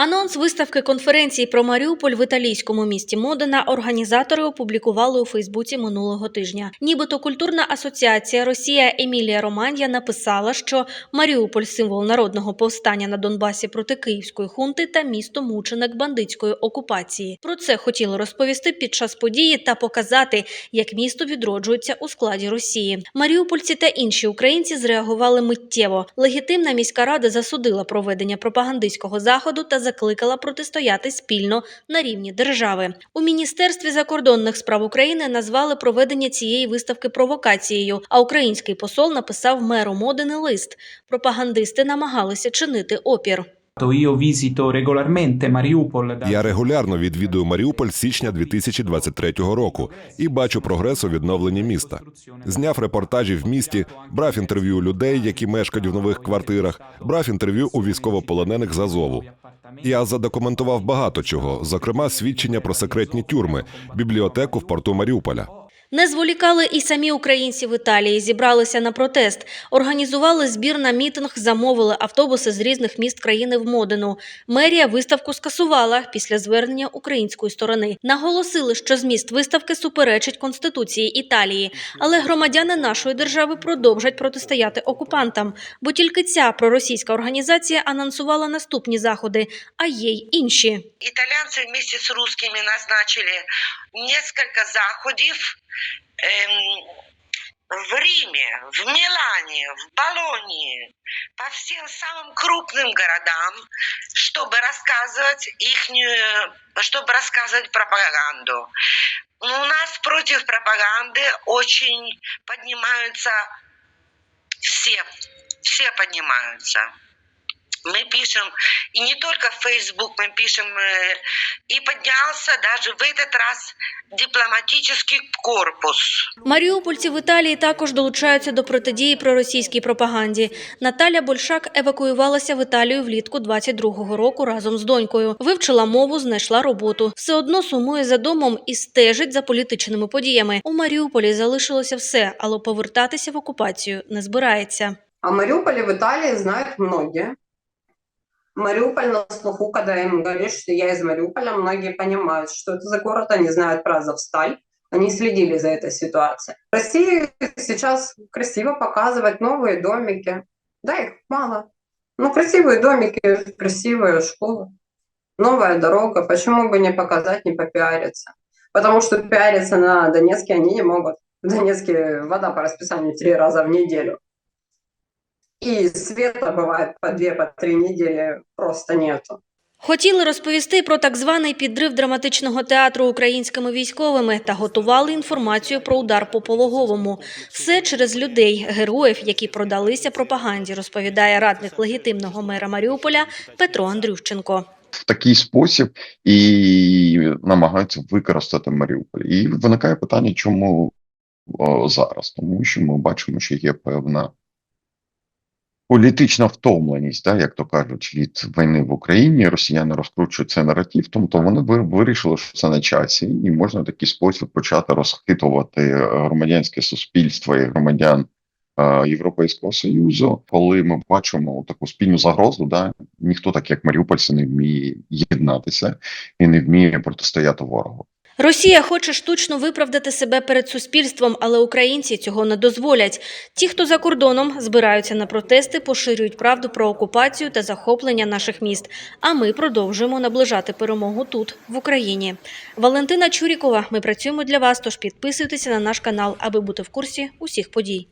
Анонс виставки конференції про Маріуполь в італійському місті Модена організатори опублікували у Фейсбуці минулого тижня. Нібито культурна асоціація Росія Емілія Романія написала, що Маріуполь символ народного повстання на Донбасі проти київської хунти та місто мученик бандитської окупації. Про це хотіли розповісти під час події та показати, як місто відроджується у складі Росії. Маріупольці та інші українці зреагували миттєво. Легітимна міська рада засудила проведення пропагандистського заходу та закликала протистояти спільно на рівні держави. У міністерстві закордонних справ України назвали проведення цієї виставки провокацією. А український посол написав меру Модини лист. Пропагандисти намагалися чинити опір. Я регулярно відвідую Маріуполь з січня 2023 року і бачу прогрес у відновленні міста. Зняв репортажі в місті, брав інтерв'ю людей, які мешкають в нових квартирах, брав інтерв'ю у військовополонених з Азову. Я задокументував багато чого, зокрема свідчення про секретні тюрми, бібліотеку в порту Маріуполя. Не зволікали і самі українці в Італії. Зібралися на протест, організували збір на мітинг, замовили автобуси з різних міст країни в Модену. Мерія виставку скасувала після звернення української сторони. Наголосили, що зміст виставки суперечить конституції Італії, але громадяни нашої держави продовжать протистояти окупантам, бо тільки ця проросійська організація анонсувала наступні заходи, а є й інші. итальянцы вместе с русскими назначили несколько заходов эм, в Риме, в Милане, в Болонии, по всем самым крупным городам, чтобы рассказывать ихнюю, чтобы рассказывать пропаганду. У нас против пропаганды очень поднимаются все, все поднимаются. Мы пишем, и не только в Facebook, мы пишем, э, и поднялся даже в этот раз дипломатический корпус. Маріупольці в Італії також долучаються до протидії проросійській пропаганді. Наталя Большак евакуювалася в Італію влітку 22-го року разом з донькою. Вивчила мову, знайшла роботу. Все одно сумує за домом і стежить за політичними подіями. У Маріуполі залишилося все, але повертатися в окупацію не збирається. О Мариуполе в Италии знают многие. Мариуполь на слуху, когда им говоришь, что я из Мариуполя, многие понимают, что это за город, они знают про Азовсталь, они следили за этой ситуацией. В России сейчас красиво показывать новые домики. Да, их мало. Но красивые домики, красивая школа, новая дорога. Почему бы не показать, не попиариться? Потому что пиариться на Донецке они не могут. В Донецке вода по расписанию три раза в неделю. И света бывает по две, по три недели просто нету. Хотіли розповісти про так званий підрив драматичного театру українськими військовими та готували інформацію про удар по пологовому. Все через людей, героїв, які продалися пропаганді, розповідає радник легітимного мера Маріуполя Петро Андрющенко. в такий спосіб і намагаються використати Маріуполь. І виникає питання, чому зараз? Тому що ми бачимо, що є певна політична втомленість, да, як то кажуть, від війни в Україні. Росіяни розкручують цей наратив, тобто вони ви- вирішили, що це на часі, і можна в такий спосіб почати розхитувати е, громадянське суспільство і громадян. е, Європейського союзу, коли ми бачимо таку спільну загрозу, да ніхто так як маріупольці не вміє єднатися і не вміє протистояти ворогу. Росія хоче штучно виправдати себе перед суспільством, але українці цього не дозволять. Ті, хто за кордоном збираються на протести, поширюють правду про окупацію та захоплення наших міст. А ми продовжуємо наближати перемогу тут, в Україні. Валентина Чурікова. Ми працюємо для вас. Тож підписуйтеся на наш канал, аби бути в курсі усіх подій.